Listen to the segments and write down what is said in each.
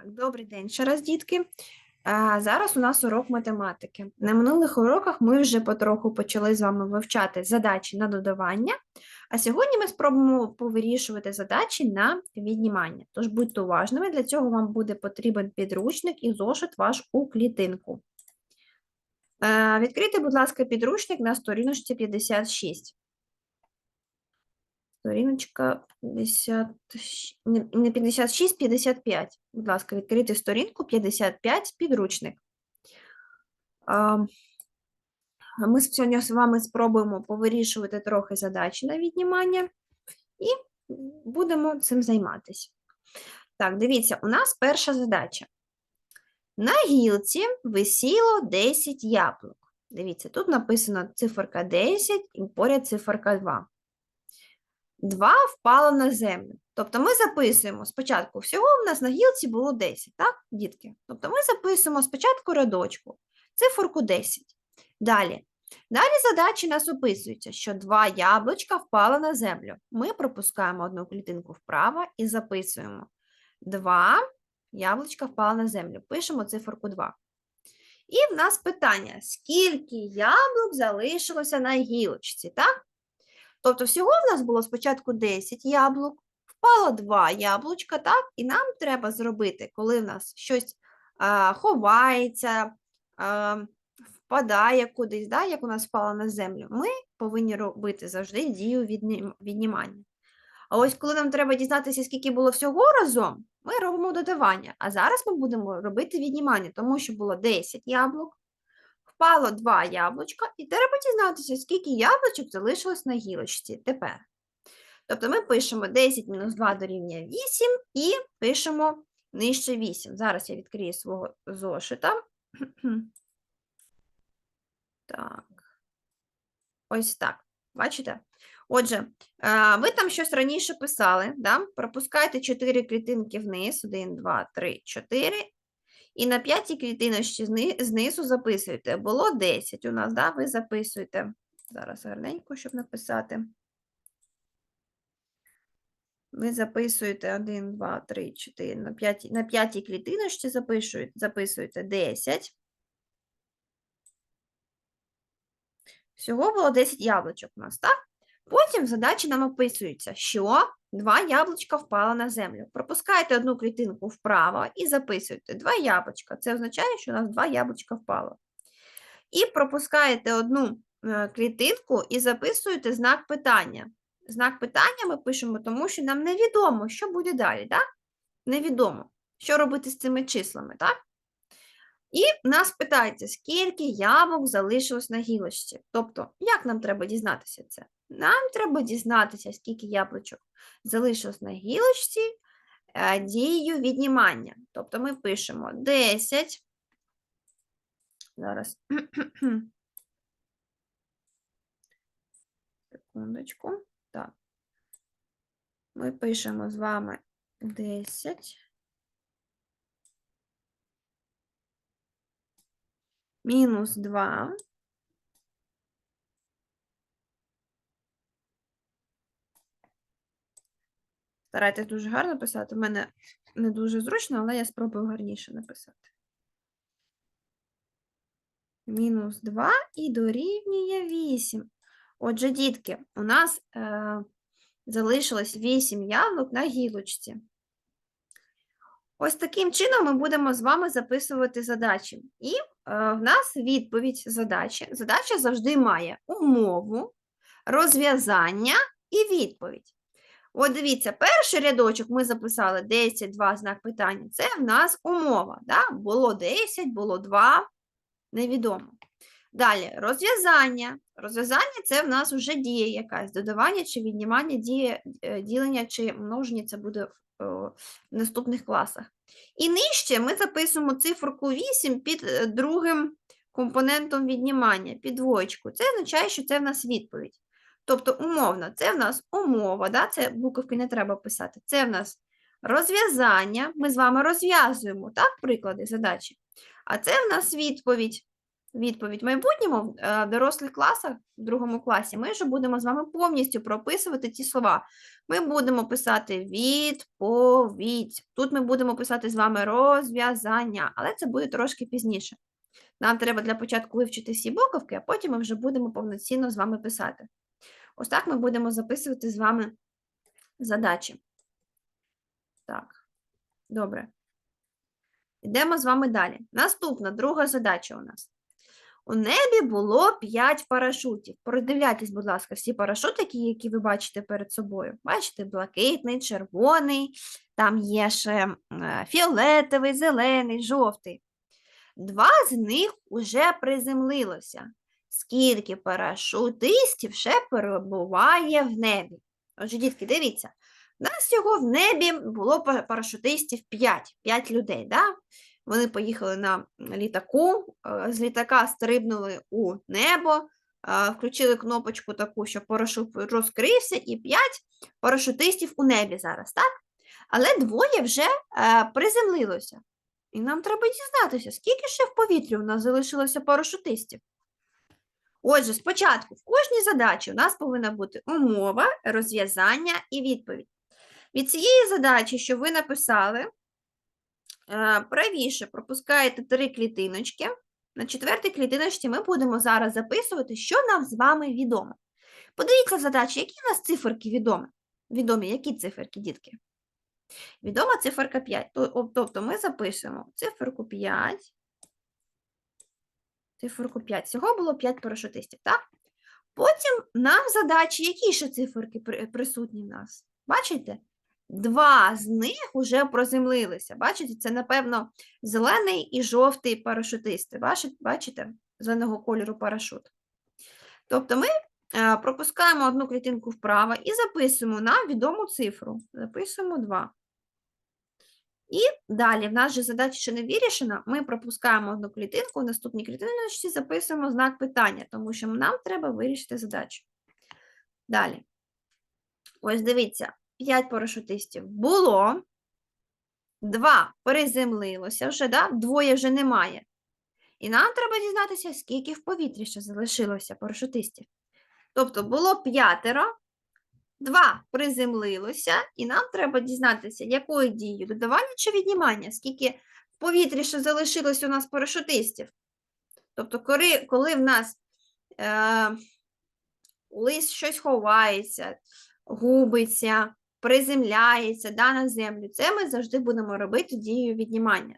Так, добрий день ще раз, дітки. А, зараз у нас урок математики. На минулих уроках ми вже потроху почали з вами вивчати задачі на додавання, а сьогодні ми спробуємо повирішувати задачі на віднімання. Тож будьте уважними, для цього вам буде потрібен підручник і зошит ваш у клітинку. Е, Відкрийте, будь ласка, підручник на сторіночці 56. Сторіночка 50, не не 56, 55. Будь ласка, відкрийте сторінку 55, підручник. Ми сьогодні з вами спробуємо повирішувати трохи задачі на віднімання і будемо цим займатися. Так, дивіться, у нас перша задача. На гілці висіло 10 яблук. Дивіться, тут написано циферка 10 і поряд циферка 2. 2 впало на землю. Тобто ми записуємо спочатку, всього в нас на гілці було 10, так, дітки? Тобто ми записуємо спочатку рядочку, циферку 10. Далі. Далі задачі нас описуються, що 2 яблучка впали на землю. Ми пропускаємо одну клітинку вправо і записуємо 2 яблучка впали на землю. Пишемо циферку 2. І в нас питання: скільки яблук залишилося на гілочці, так? Тобто всього в нас було спочатку 10 яблук, впало 2 яблучка, так? І нам треба зробити, коли в нас щось а, ховається, а, впадає кудись, да? як у нас впало на землю, ми повинні робити завжди дію віднімання. А ось коли нам треба дізнатися, скільки було всього разом, ми робимо додавання. А зараз ми будемо робити віднімання, тому що було 10 яблук, впало 2 яблучка, і треба дізнатися, скільки яблучок залишилось на гілочці тепер. Тобто ми пишемо 10 мінус 2 дорівнює 8 і пишемо нижче 8. Зараз я відкрию свого зошита. Так. Ось так. Бачите? Отже, е, ви там щось раніше писали, да? пропускайте 4 клітинки вниз, 1, 2, 3, 4, і на п'ятій клітиночці знизу записуєте. Було 10 у нас, да? ви записуєте. Зараз гарненько, щоб написати. Ви записуєте 1, 2, 3, 4, на п'ятій, на п'ятій клітиночці записуєте, записуєте 10. Всього було 10 яблучок у нас, так? Потім в задачі нам описується, що два яблучка впали на землю. Пропускаєте одну клітинку вправо і записуєте два яблучка. Це означає, що у нас два яблучка впало. І пропускаєте одну е, клітинку і записуєте знак питання. Знак питання ми пишемо, тому що нам невідомо, що буде далі. Так? Невідомо, що робити з цими числами. так? І нас питається, скільки яблук залишилось на гілочці. Тобто, як нам треба дізнатися це? Нам треба дізнатися, скільки яблучок залишилось на гілочці е, дією віднімання. Тобто ми пишемо 10. Зараз. Секундочку. Так. Ми пишемо з вами 10. Мінус 2. Старайтесь дуже гарно писати. У мене не дуже зручно, але я спробую гарніше написати. Мінус 2 і дорівнює 8. Отже, дітки, у нас е, залишилось 8 яблук на гілочці. Ось таким чином ми будемо з вами записувати задачі. І е, в нас відповідь задачі. Задача завжди має умову, розв'язання і відповідь. От дивіться, перший рядочок ми записали 10, 2 знак питання. Це в нас умова. Да? Було 10, було 2, невідомо. Далі розв'язання. Розв'язання це в нас вже дія якась. Додавання чи віднімання діє, е, ділення чи множення це буде в, е, в наступних класах. І нижче ми записуємо циферку 8 під е, другим компонентом віднімання, під двоєчку. Це означає, що це в нас відповідь. Тобто, умовно, це в нас умова, да? це буковки не треба писати. Це в нас розв'язання. Ми з вами розв'язуємо так, приклади задачі. А це в нас відповідь. відповідь в майбутньому е, в дорослих класах, в другому класі, ми вже будемо з вами повністю прописувати ці слова. Ми будемо писати відповідь. Тут ми будемо писати з вами розв'язання, але це буде трошки пізніше. Нам треба для початку вивчити всі буковки, а потім ми вже будемо повноцінно з вами писати. Ось так ми будемо записувати з вами задачі. Так, добре. Йдемо з вами далі. Наступна, друга задача у нас. У небі було 5 парашутів. Продивляйтесь, будь ласка, всі парашутики, які ви бачите перед собою. Бачите, блакитний, червоний, там є ще фіолетовий, зелений, жовтий. Два з них уже приземлилося. Скільки парашутистів ще перебуває в небі? Отже, дітки, дивіться, у нас всього в небі було парашутистів 5, 5 людей. Да? Вони поїхали на літаку, е, з літака стрибнули у небо, е, включили кнопочку таку, щоб парашут розкрився, і 5 парашутистів у небі зараз, так? Але двоє вже е, приземлилося. І нам треба дізнатися, скільки ще в повітрі у нас залишилося парашутистів. Отже, спочатку в кожній задачі у нас повинна бути умова, розв'язання і відповідь. Від цієї задачі, що ви написали, е, правіше пропускаєте три клітиночки. На четвертій клітиночці ми будемо зараз записувати, що нам з вами відомо. Подивіться задачі, які у нас циферки відомі? Відомі, які циферки, дітки? Відома циферка 5. Тобто ми запишемо циферку 5. Циферку 5. Всього було 5 парашутистів, так? Потім нам задачі, які ще циферки присутні в нас? Бачите? Два з них вже проземлилися. Бачите, це, напевно, зелений і жовтий парашутисти. Бачите, бачите? Зеленого кольору парашут. Тобто ми е, пропускаємо одну клітинку вправо і записуємо нам відому цифру. Записуємо 2. І далі, в нас же задача ще не вирішена, ми пропускаємо одну клітинку, в наступній клітиночці записуємо знак питання, тому що нам треба вирішити задачу. Далі. Ось дивіться, 5 парашутистів було, 2 приземлилося вже, да? двоє вже немає. І нам треба дізнатися, скільки в повітрі ще залишилося парашутистів. Тобто було п'ятеро, Два приземлилося, і нам треба дізнатися, якою дією додавання чи віднімання, скільки в повітрі ще залишилось у нас парашутистів. Тобто, коли, коли в нас е, лист щось ховається, губиться, приземляється да, на землю, це ми завжди будемо робити дією віднімання.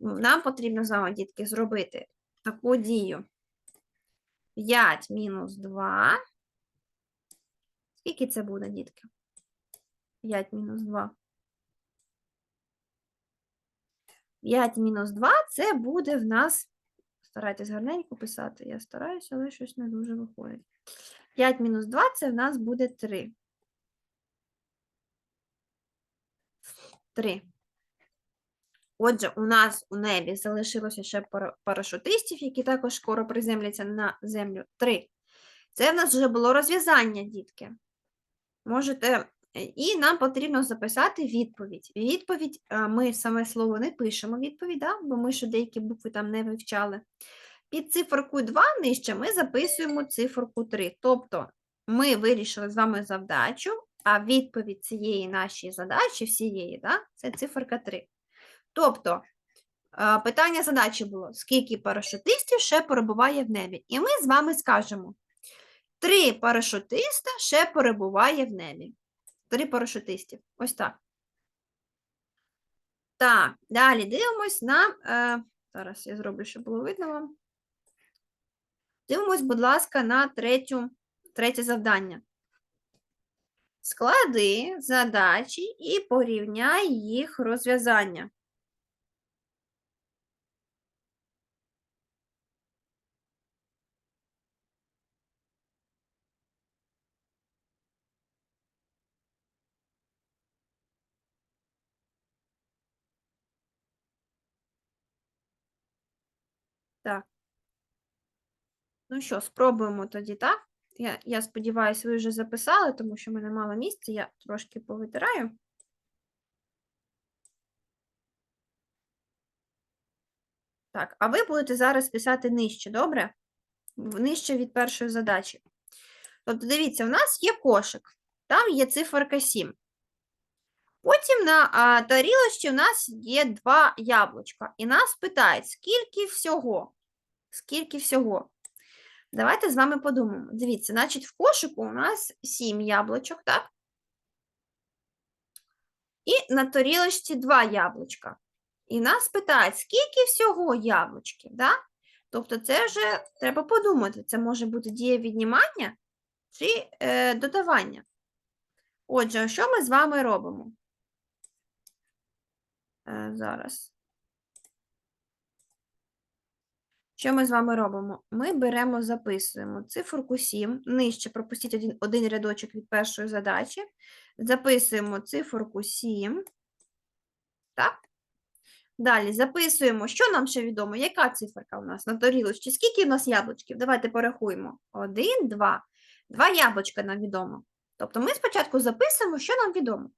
Нам потрібно з вами, дітки, зробити таку дію. 5 мінус 2. Скільки це буде, дітки? 5 мінус 2. 5 мінус 2 це буде в нас. Старайтесь гарненько писати. Я стараюся, але щось не дуже виходить. 5 мінус 2 це в нас буде 3. 3. Отже, у нас у небі залишилося ще парашутистів, які також скоро приземляться на землю. 3. Це в нас вже було розв'язання, дітки. Можете, е, і нам потрібно записати відповідь. Відповідь е, ми саме слово не пишемо відповідь, да? бо ми ще деякі букви там не вивчали. Під циферкою 2 нижче ми записуємо циферку 3. Тобто ми вирішили з вами завдачу, а відповідь цієї нашої задачі, всієї, да? це циферка 3. Тобто е, питання задачі було: скільки парашутистів ще перебуває в небі? І ми з вами скажемо. Три парашутиста ще перебуває в небі. Три парашутистів. Ось так. Так, далі дивимось на. Е, зараз я зроблю, щоб було видно вам. Дивимось, будь ласка, на третю, третє завдання. Склади задачі і порівняй їх розв'язання. Так. Ну що, спробуємо тоді, так? Я, я сподіваюся, ви вже записали, тому що в мене мало місця, я трошки повитираю. Так, а ви будете зараз писати нижче, добре? Нижче від першої задачі. Тобто, дивіться, у нас є кошик, там є циферка 7. Потім на а, тарілочці у нас є два яблучка. І нас питають, скільки всього? Скільки всього? Давайте з вами подумаємо. Дивіться, значить, в кошику у нас 7 яблучок, так? І на тарілочці 2 яблучка. І нас питають, скільки всього яблучків, да? Тобто це вже треба подумати, це може бути дія віднімання чи е, додавання. Отже, що ми з вами робимо? Е, зараз. Що ми з вами робимо? Ми беремо, записуємо циферку 7, нижче пропустіть один, один рядочок від першої задачі. Записуємо циферку 7. Так? Далі записуємо, що нам ще відомо, яка циферка у нас на тарілочці, скільки у нас яблучків? Давайте порахуємо. Один, два. Два яблучка нам відомо. Тобто ми спочатку записуємо, що нам відомо.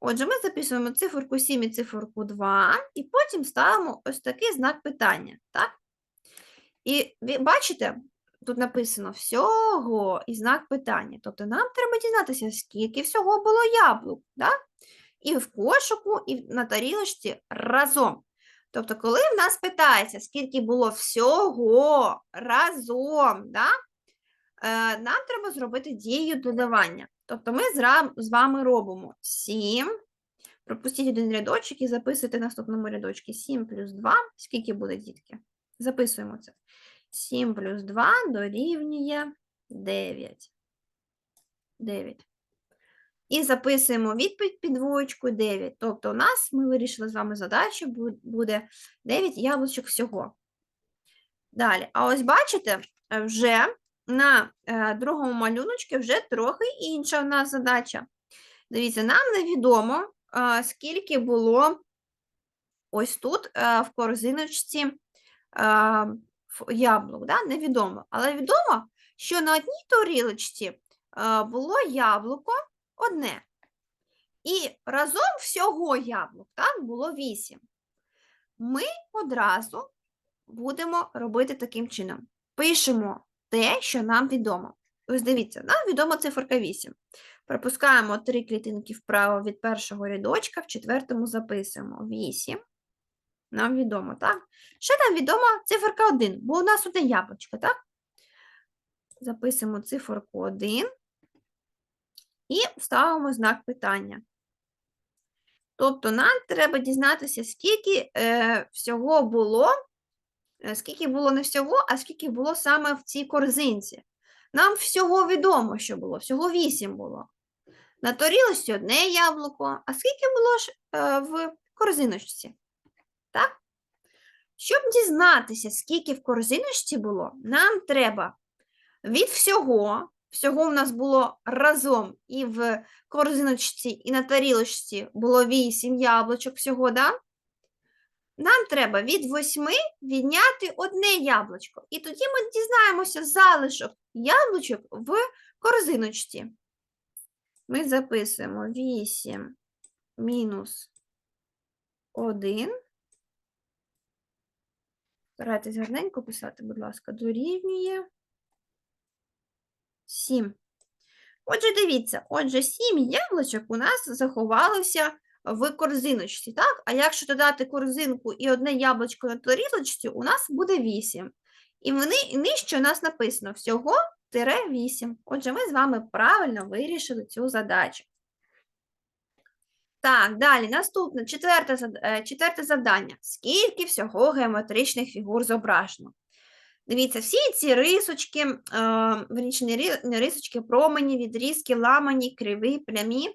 Отже, ми записуємо циферку 7 і циферку 2, і потім ставимо ось такий знак питання. Так? І ви бачите, тут написано всього і знак питання. Тобто нам треба дізнатися, скільки всього було яблук. Да? І в кошику, і на тарілочці разом. Тобто, коли в нас питається, скільки було всього разом, да? е, нам треба зробити дію додавання. Тобто ми з вами робимо 7, пропустіть один рядочок і записуйте в наступному рядочку 7 плюс 2. Скільки буде, дітки? Записуємо це. 7 плюс 2 дорівнює 9. 9. І записуємо відповідь під двоєчку 9. Тобто у нас ми вирішили з вами задачу, буде 9 яблучок всього. Далі, а ось бачите, вже на е, другому малюночку вже трохи інша у нас задача. Дивіться, нам невідомо, е, скільки було ось тут е, в корзиночці яблук, да? невідомо. Але відомо, що на одній тарілочці було яблуко одне. І разом всього яблук так, було 8. Ми одразу будемо робити таким чином. Пишемо те, що нам відомо. Ось дивіться, нам відома циферка 8. Пропускаємо три клітинки вправо від першого рядочка, в четвертому записуємо 8. Нам відомо, так? Ще нам відома циферка 1, бо у нас одне яблучко, так? Записуємо циферку 1 і ставимо знак питання. Тобто нам треба дізнатися, скільки е, всього було, е, скільки було не всього, а скільки було саме в цій корзинці. Нам всього відомо, що було, всього 8 було. На тарілочці одне яблуко, а скільки було ж е, в корзиночці? Так? Щоб дізнатися, скільки в корзиночці було, нам треба від всього, всього в нас було разом і в корзиночці, і на тарілочці було 8 яблучок всього, да? Нам треба від 8 відняти одне яблучко. І тоді ми дізнаємося залишок яблучок в корзиночці. Ми записуємо 8 мінус 1. Старайтесь гарненько писати, будь ласка, дорівнює 7. Отже, дивіться, отже, 7 яблучок у нас заховалося в корзиночці, так? А якщо додати корзинку і одне яблучко на тарілочці, у нас буде 8. І вони, нижче у нас написано всього тире 8. Отже, ми з вами правильно вирішили цю задачу. Так, далі, наступне, четверте, е, четверте завдання. Скільки всього геометричних фігур зображено? Дивіться, всі ці рисочки, е, рисочки, промені, відрізки, ламані, криві, прямі.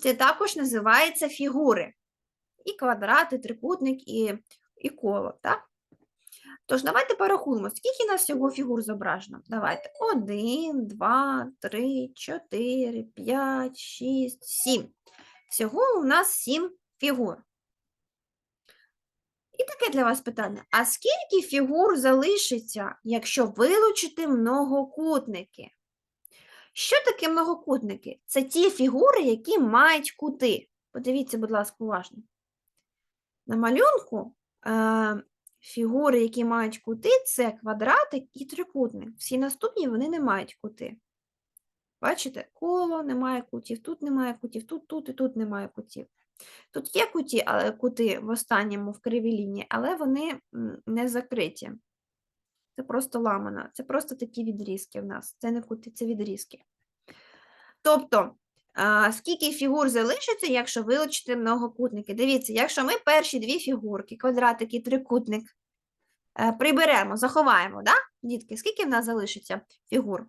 Це також називаються фігури. І квадрат, і трикутник, і, і коло, так? Тож, давайте порахуємо, скільки у нас всього фігур зображено. Давайте. 1, 2, 3, 4, 5, 6, 7. Всього у нас 7 фігур. І таке для вас питання. А скільки фігур залишиться, якщо вилучити многокутники? Що таке многокутники? Це ті фігури, які мають кути. Подивіться, будь ласка, уважно. На малюнку е, фігури, які мають кути, це квадратик і трикутник. Всі наступні вони не мають кути. Бачите, коло немає кутів, тут немає кутів, тут, тут і тут немає кутів. Тут є куті, але кути в останньому в кривій лінії, але вони не закриті. Це просто ламана. Це просто такі відрізки в нас. Це не кути, це відрізки. Тобто, скільки фігур залишиться, якщо вилучити многокутники? Дивіться, якщо ми перші дві фігурки, квадратик і трикутник, е, приберемо, заховаємо, да? дітки, скільки в нас залишиться фігур?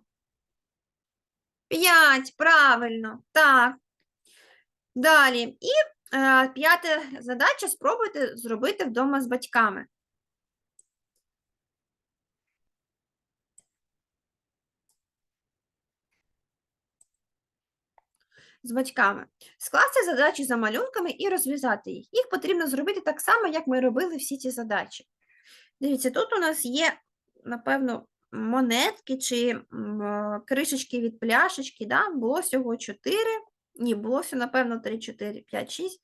П'ять, правильно, так. Далі. І е, п'ята задача спробуйте зробити вдома з батьками. З батьками. Скласти задачі за малюнками і розв'язати їх. Їх потрібно зробити так само, як ми робили всі ці задачі. Дивіться, тут у нас є, напевно, монетки чи е, кришечки від пляшечки. Да? Було всього 4. Ні, було всього, напевно, 3, 4, 5, 6.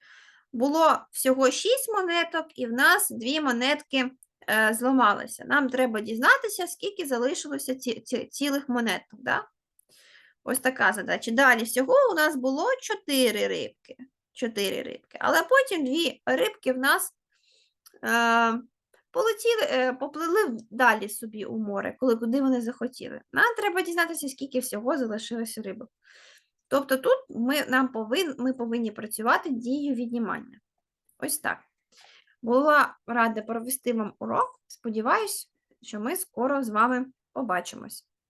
Було всього 6 монеток, і в нас дві монетки е, зламалися. Нам треба дізнатися, скільки залишилося ці, ці, цілих монеток. Да? Ось така задача. Далі всього у нас було 4 рибки. 4 рибки. Але потім дві рибки в нас е, полетіли, е, поплили далі собі у море, коли куди вони захотіли. Нам треба дізнатися, скільки всього залишилося рибок. Тобто тут ми, нам повин, ми повинні працювати дією віднімання. Ось так. Була рада провести вам урок. Сподіваюсь, що ми скоро з вами побачимось.